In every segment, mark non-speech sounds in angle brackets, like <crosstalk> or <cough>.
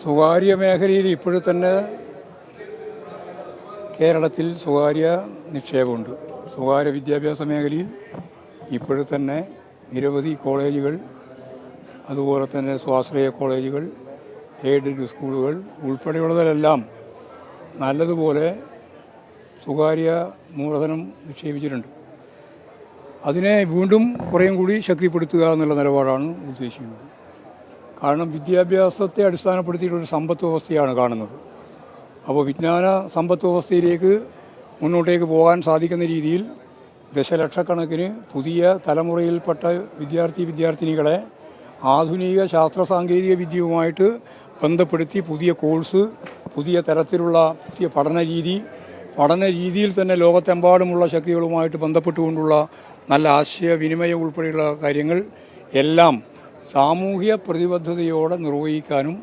സ്വകാര്യ മേഖലയിൽ ഇപ്പോഴും തന്നെ കേരളത്തിൽ സ്വകാര്യ നിക്ഷേപമുണ്ട്. സ്വകാര്യ വിദ്യാഭ്യാസ മേഖലയിൽ ഇപ്പോഴും തന്നെ നിരവധി കോളേജുകൾ അതുപോലെ തന്നെ സ്വാശ്രയ കോളേജുകൾ എയ്ഡഡ് സ്കൂളുകൾ ഉൾപ്പെടെയുള്ളതിലെല്ലാം നല്ലതുപോലെ സ്വകാര്യ മൂലധനം നിക്ഷേപിച്ചിട്ടുണ്ട്. അതിനെ വീണ്ടും കുറേയും കൂടി ശക്തിപ്പെടുത്തുക എന്നുള്ള നിലപാടാണ് ഉദ്ദേശിക്കുന്നത്. കാരണം വിദ്യാഭ്യാസത്തെ അടിസ്ഥാനപ്പെടുത്തിയിട്ടുള്ള സമ്പത്ത് വ്യവസ്ഥയാണ് കാണുന്നത്. അപ്പോൾ വിജ്ഞാന സമ്പത്ത് വ്യവസ്ഥയിലേക്ക് മുന്നോട്ടേക്ക് പോകാൻ സാധിക്കുന്ന രീതിയിൽ ദശലക്ഷക്കണക്കിന് പുതിയ തലമുറയിൽപ്പെട്ട വിദ്യാർത്ഥി വിദ്യാർത്ഥിനികളെ ആധുനിക ശാസ്ത്ര സാങ്കേതിക വിദ്യയുമായിട്ട് ബന്ധപ്പെടുത്തി പുതിയ കോഴ്സ് പുതിയ തരത്തിലുള്ള പുതിയ പഠന രീതി പഠന രീതിയിൽ തന്നെ ലോകത്തെമ്പാടുമുള്ള ശക്തികളുമായിട്ട് ബന്ധപ്പെട്ടുകൊണ്ടുള്ള നല്ല ആശയവിനിമയം ഉൾപ്പെടെയുള്ള കാര്യങ്ങൾ എല്ലാം സാമൂഹ്യ പ്രതിബദ്ധതയോടെ നിർവഹിക്കാനും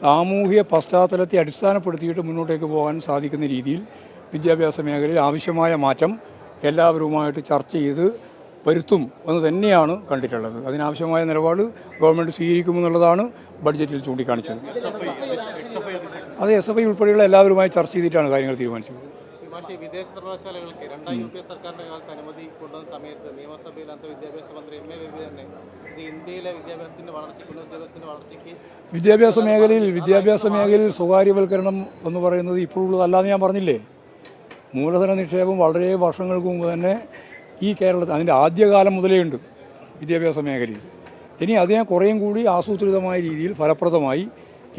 സാമൂഹ്യ പശ്ചാത്തലത്തെ അടിസ്ഥാനപ്പെടുത്തിയിട്ട് മുന്നോട്ടേക്ക് പോകാൻ സാധിക്കുന്ന രീതിയിൽ വിദ്യാഭ്യാസ മേഖലയിൽ ആവശ്യമായ മാറ്റം എല്ലാവരുമായിട്ട് ചർച്ച ചെയ്ത് വരുത്തും എന്ന് തന്നെയാണ് കണ്ടിട്ടുള്ളത്. അതിനാവശ്യമായ നിലപാട് ഗവൺമെന്റ് സ്വീകരിക്കുമെന്നുള്ളതാണ് ബഡ്ജറ്റിൽ ചൂണ്ടിക്കാണിച്ചത്. അത് എസ് എഫ് ഐ ഉൾപ്പെടെയുള്ള എല്ലാവരുമായി ചർച്ച ചെയ്തിട്ടാണ് കാര്യങ്ങൾ തീരുമാനിച്ചത്. മാഷി വിദേശ സർവകലാശാലകൾക്ക് രണ്ടാം യു പി എ സർക്കാരിന്റെ കാലത്ത് അനുമതി കൊണ്ടുവന്ന സമയത്ത് നിയമസഭയിൽ അന്നത്തെ വിദ്യാഭ്യാസ മന്ത്രി എം എ ബേബി തന്നെ ഇത് ഇന്ത്യയിലെ വിദ്യാഭ്യാസത്തിന്റെ വളർച്ചയ്ക്ക് ഉന്നത വിദ്യാഭ്യാസത്തിന്റെ വളർച്ചയ്ക്ക് വിദ്യാഭ്യാസ മേഖലയിൽ വിദ്യാഭ്യാസ മേഖലയിൽ സ്വകാര്യവൽക്കരണം എന്ന് പറയുന്നത് ഇപ്പോഴുള്ളതല്ലാതെ ഞാൻ പറഞ്ഞില്ലേ? മൂലധന നിക്ഷേപം വളരെ വർഷങ്ങൾക്ക് മുമ്പ് തന്നെ ഈ കേരളത്തിൽ അതിന്റെ ആദ്യകാലം മുതലേ ഉണ്ട് വിദ്യാഭ്യാസ മേഖലയിൽ. ഇനി അതിനെ കുറേയും കൂടി ആസൂത്രിതമായ രീതിയിൽ ഫലപ്രദമായി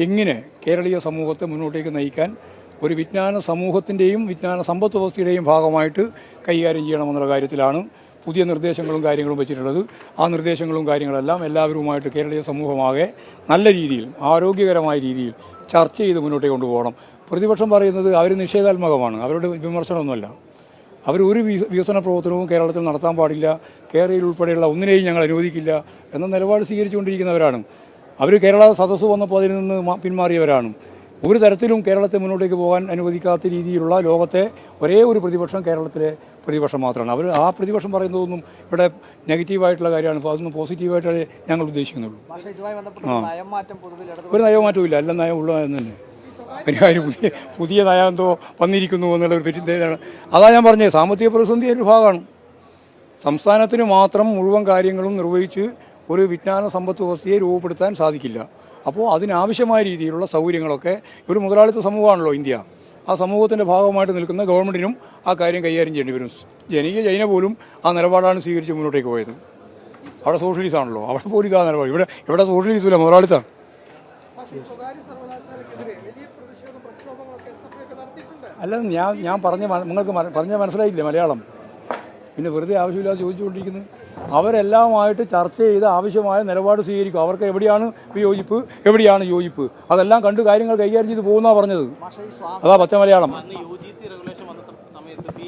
എങ്ങനെ കേരളീയ സമൂഹത്തെ മുന്നോട്ടേക്ക് നയിക്കാൻ ഒരു വിജ്ഞാന സമൂഹത്തിന്റെയും വിജ്ഞാന സമ്പദ് വ്യവസ്ഥയുടെയും ഭാഗമായിട്ട് കൈകാര്യം ചെയ്യണമെന്നുള്ള കാര്യത്തിലാണ് പുതിയ നിർദ്ദേശങ്ങളും കാര്യങ്ങളും വെച്ചിട്ടുള്ളത്. ആ നിർദ്ദേശങ്ങളും കാര്യങ്ങളെല്ലാം എല്ലാവരുമായിട്ട് കേരളീയ സമൂഹമാകെ നല്ല രീതിയിൽ ആരോഗ്യകരമായ രീതിയിൽ ചർച്ച ചെയ്ത് മുന്നോട്ട് കൊണ്ടുപോകണം. പ്രതിപക്ഷം പറയുന്നത് അവർ നിഷേധാത്മകമാണ് അവരുടെ വിമർശനമൊന്നുമല്ല. അവർ ഒരു വിക- വികസന പ്രവർത്തനവും കേരളത്തിൽ നടത്താൻ പാടില്ല കേരളയിൽ ഉൾപ്പെടെയുള്ള ഒന്നിനെയും ഞങ്ങൾ അനുവദിക്കില്ല എന്ന നിലപാട് സ്വീകരിച്ചുകൊണ്ടിരിക്കുന്നവരാണ്. അവർ കേരള സദസ്സ് വന്നപ്പോൾ അതിൽ നിന്ന് പിന്മാറിയവരാണ്. ഒരു തരത്തിലും കേരളത്തെ മുന്നോട്ടേക്ക് പോകാൻ അനുവദിക്കാത്ത രീതിയിലുള്ള ലോകത്തെ ഒരേ ഒരു പ്രതിപക്ഷം കേരളത്തിലെ പ്രതിപക്ഷം മാത്രമാണ്. അവർ ആ പ്രതിപക്ഷം പറയുന്നതൊന്നും ഇവിടെ നെഗറ്റീവായിട്ടുള്ള കാര്യമാണ്. അപ്പോൾ അതൊന്നും പോസിറ്റീവായിട്ടേ ഞങ്ങൾ ഉദ്ദേശിക്കുന്നുള്ളൂ. ആ. ഒരു നയമാറ്റവും ഇല്ല എല്ലാം നയം ഉള്ളതെന്ന് തന്നെ പരിഹാരം പുതിയ പുതിയ നയം എന്തോ വന്നിരിക്കുന്നു എന്നുള്ള ഒരു പെരുന്തേതാണ് അതാ ഞാൻ പറഞ്ഞത്. സാമ്പത്തിക പ്രതിസന്ധി ഒരു ഭാഗമാണ്. സംസ്ഥാനത്തിന് മാത്രം മുഴുവൻ കാര്യങ്ങളും നിർവഹിച്ച് ഒരു വിജ്ഞാന സമ്പത്ത് വ്യവസ്ഥയെ രൂപപ്പെടുത്താൻ സാധിക്കില്ല. അപ്പോൾ അതിനാവശ്യമായ രീതിയിലുള്ള സൗകര്യങ്ങളൊക്കെ ഒരു മുതലാളിത്ത സമൂഹമാണല്ലോ ഇന്ത്യ. ആ സമൂഹത്തിന്റെ ഭാഗമായിട്ട് നിൽക്കുന്ന ഗവൺമെന്റിനും ആ കാര്യം കൈകാര്യം ചെയ്യേണ്ടി വരും. ജനകീയ ചൈന പോലും ആ നിലപാടാണ് സ്വീകരിച്ച് മുന്നോട്ടേക്ക് പോയത്. അവിടെ സോഷ്യലിസ്റ്റ് ആണല്ലോ. അവിടെ പോലും ഇതാ നിലപാട്. ഇവിടെ ഇവിടെ സോഷ്യലിസ്റ്റ് ഇല്ല മുതലാളിത്തം അല്ല ഞാൻ ഞാൻ പറഞ്ഞ നിങ്ങൾക്ക് പറഞ്ഞ മനസ്സിലായില്ലേ മലയാളം? പിന്നെ വെറുതെ ആവശ്യമില്ലാതെ ചോദിച്ചുകൊണ്ടിരിക്കുന്നത് അവരെല്ലാമായിട്ട് ചർച്ച ചെയ്ത് ആവശ്യമായ നിലപാട് സ്വീകരിക്കും. അവർക്ക് എവിടെയാണ് യോജിപ്പ്? എവിടെയാണ് യോജിപ്പ്? അതെല്ലാം കണ്ട് കാര്യങ്ങൾ കൈകാര്യം ചെയ്ത് പോകുന്ന പറഞ്ഞത്. അതാ പച്ച മലയാളം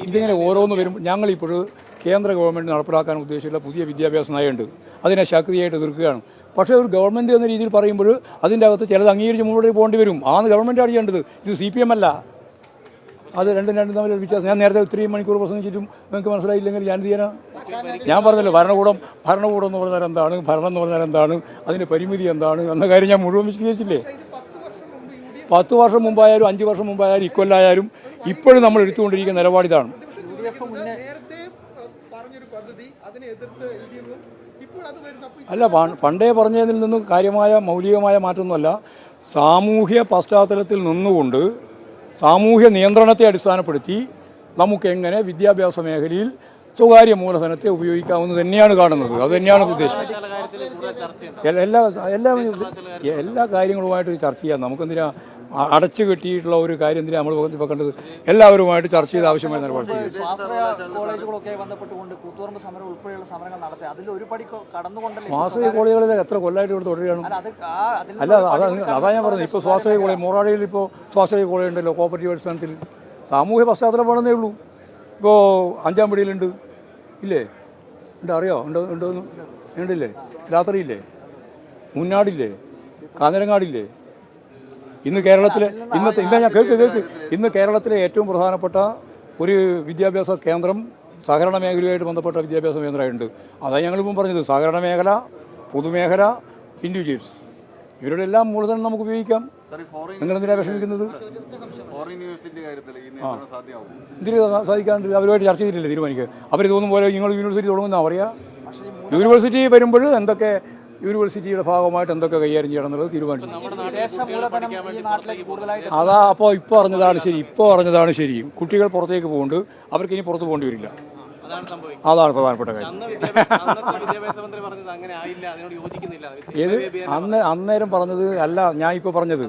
ഇതിങ്ങനെ ഓരോന്ന് വരും ഞങ്ങളിപ്പോൾ കേന്ദ്ര ഗവൺമെന്റ് നടപ്പിലാക്കാൻ ഉദ്ദേശിച്ചുള്ള പുതിയ വിദ്യാഭ്യാസ നയമുണ്ട്. അതിനെ ശക്തിയായിട്ട് എതിർക്കുകയാണ്. പക്ഷേ ഒരു ഗവൺമെന്റ് എന്ന രീതിയിൽ പറയുമ്പോൾ അതിന്റെ അകത്ത് ചിലത് അംഗീകരിച്ച് മുന്നോട്ട് പോകേണ്ടി വരും. ആണ് ഗവൺമെന്റ് ചെയ്യേണ്ടത്. ഇത് സി പി എം അല്ല. അത് രണ്ടും രണ്ടും തമ്മിൽ ഒരു വ്യത്യാസം. ഞാൻ നേരത്തെ ഇത്രയും മണിക്കൂർ പ്രസംഗിച്ചിട്ടും നിങ്ങൾക്ക് മനസ്സിലായില്ലെങ്കിൽ ഞാൻ ചെയ്യാനാ? ഞാൻ പറഞ്ഞല്ലോ ഭരണകൂടം ഭരണകൂടം എന്ന് പറഞ്ഞാൽ എന്താണ്? ഭരണം എന്ന് പറഞ്ഞാൽ എന്താണ്? അതിന്റെ പരിമിതി എന്താണ്? എന്ന കാര്യം ഞാൻ മുഴുവൻ വിശദീകരിച്ചില്ലേ? പത്ത് വർഷം മുമ്പായാലും അഞ്ച് വർഷം മുമ്പായാലും ഇക്കൊല്ലായാലും ഇപ്പോഴും നമ്മൾ എടുത്തുകൊണ്ടിരിക്കുന്ന നിലപാടിതാണ് അല്ല പണ്ടേ പറഞ്ഞതിൽ നിന്നും കാര്യമായ മൗലികമായ മാറ്റമൊന്നുമല്ല. സാമൂഹ്യ പശ്ചാത്തലത്തിൽ നിന്നുകൊണ്ട് സാമൂഹ്യ നിയന്ത്രണത്തെ അടിസ്ഥാനപ്പെടുത്തി നമുക്ക് എങ്ങനെ വിദ്യാഭ്യാസ മേഖലയിൽ സ്വകാര്യ മൂലധനത്തെ ഉപയോഗിക്കാവുന്നത് തന്നെയാണ് കാണുന്നത്. അത് തന്നെയാണ് ഉദ്ദേശം. എല്ലാ എല്ലാ എല്ലാ കാര്യങ്ങളുമായിട്ട് ചർച്ച ചെയ്യാം. നമുക്കെന്തിനാ അടച്ചു കെട്ടിയിട്ടുള്ള ഒരു കാര്യം നമ്മൾ ഇപ്പോൾ കണ്ടത്? എല്ലാവരുമായിട്ട് ചർച്ച ചെയ്ത് ആവശ്യമായ നിലപാട് കോളേജുകളൊക്കെ ബന്ധപ്പെട്ടുകൊണ്ട് കൂത്തുപറമ്പ് സമരം ഉൾപ്പെടെയുള്ള സമരങ്ങൾ നടത്തി അതിൽ ഒരു പടി കൊ- കടന്നുകൊണ്ടല്ലേ സ്വാശ്രയ കോളേജുകളിൽ എത്ര കൊല്ലായിട്ട് ഇവിടെ തുടരുകയാണ്? അല്ല, അത് ഞാൻ പറഞ്ഞത്. ഇപ്പോൾ സ്വാശ്രയ കോളേജ് മൂറാടിയിൽ ഇപ്പോൾ സ്വാശ്രയ കോളേജ് ഉണ്ടല്ലോ കോപ്പറേറ്റീവ് അടിസ്ഥാനത്തിൽ. സാമൂഹ്യ പശ്ചാത്തലം വേണമെന്നേ ഉള്ളൂ. ഇപ്പോൾ അഞ്ചാം പിടിയിലുണ്ട്. ഇല്ലേ? ഉണ്ട്? അറിയോ? ഉണ്ടോ? ഉണ്ടോ? ഉണ്ടില്ലേ രാത്രിയില്ലേ? മുന്നാടില്ലേ? കാഞ്ഞിരങ്ങാടില്ലേ ഇന്ന് കേരളത്തിൽ ഇന്നത്തെ ഇന്ന ഞാൻ കേൾക്ക് കേൾക്ക്. ഇന്ന് കേരളത്തിലെ ഏറ്റവും പ്രധാനപ്പെട്ട ഒരു വിദ്യാഭ്യാസ കേന്ദ്രം സഹകരണ മേഖലയുമായിട്ട് ബന്ധപ്പെട്ട വിദ്യാഭ്യാസ കേന്ദ്രമായിട്ടുണ്ട്. അതാണ് ഞങ്ങളിപ്പം പറഞ്ഞത്. സഹകരണ മേഖല പൊതുമേഖല ഇൻഡിവിജ്വൽസ് ഇവരുടെ എല്ലാം മൂലധനം നമുക്ക് ഉപയോഗിക്കാം. നിങ്ങൾ എന്തിനാ വിഷമിക്കുന്നത്? ഫോറിൻ യൂണിവേഴ്സിറ്റിന്റെ കാര്യത്തിൽ ഈ നിയമനം സാധ്യമാവും ഇതിന് സാധിക്കാണ്ട് അവരുമായിട്ട് ചർച്ച ചെയ്തിട്ടില്ല തീരുമാനിക്കുക അവർ തോന്നും പോലെ നിങ്ങൾ യൂണിവേഴ്സിറ്റി തുടങ്ങുന്ന പറയാ? യൂണിവേഴ്സിറ്റി വരുമ്പോൾ എന്തൊക്കെ യൂണിവേഴ്സിറ്റിയുടെ ഭാഗമായിട്ട് എന്തൊക്കെ കൈകാര്യം ചെയ്യണം എന്നുള്ളത് തീരുമാനിച്ചു. വിദേശ മൂലധനം ഈ നാട്ടിലേക്ക് കൂടുതലായിട്ട് അതാ അപ്പോൾ ഇപ്പോൾ അറിഞ്ഞതാണ് ശരി ഇപ്പോൾ അറിഞ്ഞതാണ് ശരി. കുട്ടികൾ പുറത്തേക്ക് പോകുന്നുണ്ട് അവർക്ക് ഇനി പുറത്ത് പോകേണ്ടി വരില്ല. അതാണ് പ്രധാനപ്പെട്ട കാര്യം. അന്ന് വിദ്യാഭ്യാസ അന്നത്തെ പറഞ്ഞത് അങ്ങനെ ആയില്ല അതിനോട് യോജിക്കുന്നില്ല. ഏത്? അന്ന് അന്നേരം പറഞ്ഞത് അല്ല ഞാൻ ഇപ്പോൾ പറഞ്ഞത്.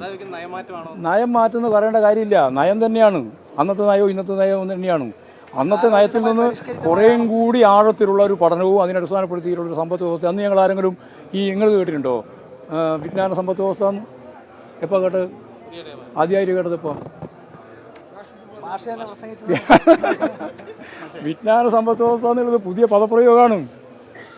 നയം മാറ്റുന്ന പറയേണ്ട കാര്യമില്ല. നയം തന്നെയാണ്. അന്നത്തെ നയവും ഇന്നത്തെ നയവും തന്നെയാണ്. അന്നത്തെ നയത്തിൽ നിന്ന് കുറേയും കൂടി ആഴത്തിലുള്ള ഒരു പഠനവും അതിനെ അതിനടിസ്ഥാനപ്പെടുത്തിയിട്ടുള്ള ഒരു സമ്പത്ത് വ്യവസ്ഥ. അന്ന് ഞങ്ങൾ ആരെങ്കിലും ഈ നിങ്ങൾ കേട്ടിട്ടുണ്ടോ? വിജ്ഞാന സമ്പത്ത് വ്യവസ്ഥ എപ്പോൾ കേട്ട് ആദ്യമായിട്ട് കേട്ടത് ഇപ്പോൾ ഭാഷ തന്നെ പ്രസംഗിച്ചത്. വിജ്ഞാന സമ്പത്ത് വ്യവസ്ഥ എന്നുള്ളത് പുതിയ പദപ്രയോഗമാണ്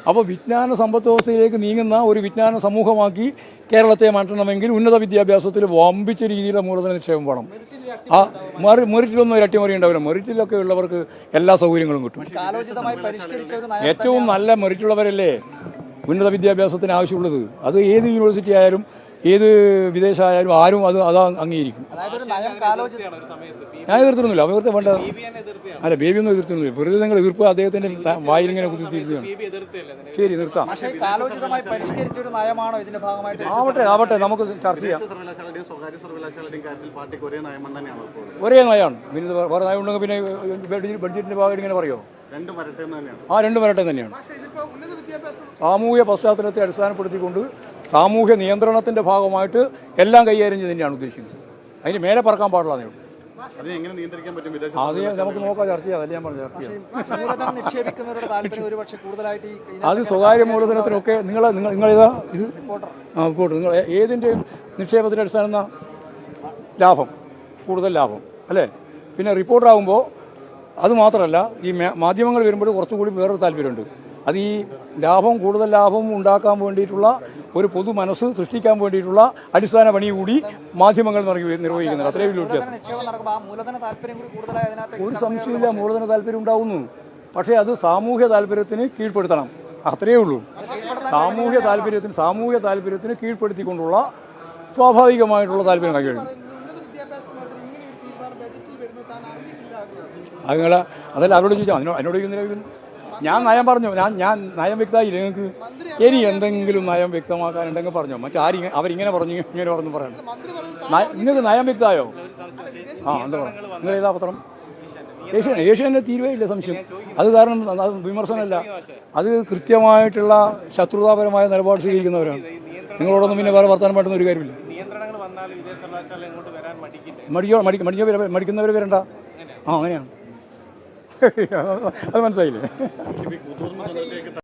അപ്പോൾ വിജ്ഞാന സമ്പത്ത് വ്യവസ്ഥയിലേക്ക് നീങ്ങുന്ന ഒരു വിജ്ഞാന സമൂഹമാക്കി കേരളത്തെ മാറ്റണമെങ്കിൽ ഉന്നത വിദ്യാഭ്യാസത്തിൽ വമ്പിച്ച രീതിയിലുള്ള മൂലധന നിക്ഷേപം വേണം. ആ മെറി മെറിറ്റിലൊന്നും ഒരു അട്ടിമറി ഉണ്ടാവില്ല. മെറിറ്റിലൊക്കെ ഉള്ളവർക്ക് എല്ലാ സൗകര്യങ്ങളും കിട്ടും. ഏറ്റവും നല്ല മെറിറ്റുള്ളവരല്ലേ ഉന്നത വിദ്യാഭ്യാസത്തിന് ആവശ്യമുള്ളത്? അത് ഏത് യൂണിവേഴ്സിറ്റി ആയാലും ഏത് വിദേശമായാലും ആരും അത് അതാ അംഗീകരിക്കും. അതായത് ഒരു നയം കാലോചിത ഒരു സമയത്ത് ഞാൻ എതിർത്തിരുന്നില്ല അവർക്ക് വേണ്ട അല്ല ബേബി ഒന്നും എതിർത്തിരുന്നില്ല വെറുതെ നിങ്ങൾ എതിർപ്പ് അദ്ദേഹത്തിന്റെ വായിലിങ്ങനെ ബി എതിർത്തിയല്ലേ അതിനെ? ശരി നിർത്താം. കാലോചിതമായി പരിഷ്കരിച്ച ഒരു നയമാണോ ഇതിന്റെ ഭാഗമായിട്ട്? ആവട്ടെ ആവട്ടെ നമുക്ക് ചർച്ച ചെയ്യാം. ഒരേ നയമാണ്. പിന്നെ വേറെ നയം ഉണ്ടെങ്കിൽ പിന്നെ ബഡ്ജറ്റിന്റെ ഭാഗമായിട്ട് ഇങ്ങനെ പറയോ? ആ രണ്ടും വരട്ടെ തന്നെയാണ്. പക്ഷേ ഇതിപ്പോ ഉന്നത വിദ്യാഭ്യാസം സാമൂഹ്യ പശ്ചാത്തലത്തെ അടിസ്ഥാനപ്പെടുത്തിക്കൊണ്ട് സാമൂഹ്യ നിയന്ത്രണത്തിന്റെ ഭാഗമായിട്ട് എല്ലാം കൈകാര്യം ചെയ്ത് തന്നെയാണ് ഉദ്ദേശിക്കുന്നത്. അതിന് മേലെ പറക്കാൻ പാടില്ല എന്നേ അതിനെ എങ്ങനെ നിയന്ത്രിക്കാൻ പറ്റും? വിദേശ അത് നമുക്ക് നോക്കാം ചർച്ച ചെയ്യാം. അതല്ലേ ഞാൻ പറഞ്ഞു ചർച്ച ചെയ്യാം. നിക്ഷേപിക്കുന്നവരുടെ താല്പര്യം ഒരുപക്ഷെ കൂടുതലായിട്ട് ഈ ഇതിനകത്ത് അത് സ്വകാര്യ മൂലധനത്തിനൊക്കെ നിങ്ങൾ നിങ്ങൾ നിങ്ങളിതാ ഇത് ആ റിപ്പോർട്ട് നിങ്ങൾ ഏതിന്റെയും ഏതിന്റെ നിക്ഷേപത്തിന്റെ അടിസ്ഥാനം ലാഭം. കൂടുതൽ ലാഭം. അല്ലേ? പിന്നെ റിപ്പോർട്ടാകുമ്പോൾ അത് മാത്രമല്ല ഈ മാധ്യമങ്ങൾ വരുമ്പോൾ കുറച്ചുകൂടി വേറൊരു താല്പര്യമുണ്ട്. അത് ഈ ലാഭം കൂടുതൽ ലാഭം ഉണ്ടാക്കാൻ വേണ്ടിയിട്ടുള്ള ഒരു പൊതു മനസ്സ് സൃഷ്ടിക്കാൻ വേണ്ടിയിട്ടുള്ള അടിസ്ഥാന പണി കൂടി മാധ്യമങ്ങൾ നിർവഹിക്കുന്നത് അത്രയും വലിയ വ്യത്യാസം. ഒരു സംശയമില്ല മൂലധന താല്പര്യം ഉണ്ടാവുന്നു. പക്ഷേ അത് സാമൂഹ്യ താല്പര്യത്തിന് കീഴ്പ്പെടുത്തണം. അത്രയേ ഉള്ളൂ. സാമൂഹ്യ താല്പര്യത്തിന് സാമൂഹ്യ താല്പര്യത്തിന് കീഴ്പ്പെടുത്തിക്കൊണ്ടുള്ള സ്വാഭാവികമായിട്ടുള്ള താല്പര്യം കഴിയും. അത് നിങ്ങൾ അതല്ല അവരോട് ചോദിച്ചാൽ അതിനോട് ചോദിക്കുന്നില്ല ചോദിക്കുന്നു ഞാൻ നയം പറഞ്ഞു. ഞാൻ ഞാൻ നയം വ്യക്തമായി നിങ്ങൾക്ക് ഇനി എന്തെങ്കിലും നയം വ്യക്തമാക്കാനുണ്ടെങ്കിൽ പറഞ്ഞോ. മറ്റാരി അവരിങ്ങനെ പറഞ്ഞു ഇങ്ങനെ പറഞ്ഞു പറയണം. നിങ്ങൾക്ക് നയം വ്യക്തമായോ? ആ എന്താ പറയുക നിങ്ങൾ ഏതാ പത്രം? ഏഷ്യൻ തീരുവേ തീരുവയില്ല? സംശയം. അത് കാരണം അത് വിമർശനമല്ല. അത് കൃത്യമായിട്ടുള്ള ശത്രുതാപരമായ നിലപാട് സ്വീകരിക്കുന്നവരാണ്. നിങ്ങളോടൊന്നും പിന്നെ വേറെ വർത്തമാനം പറ്റുന്ന ഒരു കാര്യമില്ല. മടിക്കോ മടി മടിക്കോ മടിക്കുന്നവർ വരണ്ട. ആ അങ്ങനെയാണ്. <laughs> അത് മനസ്സിലായില്ലേ?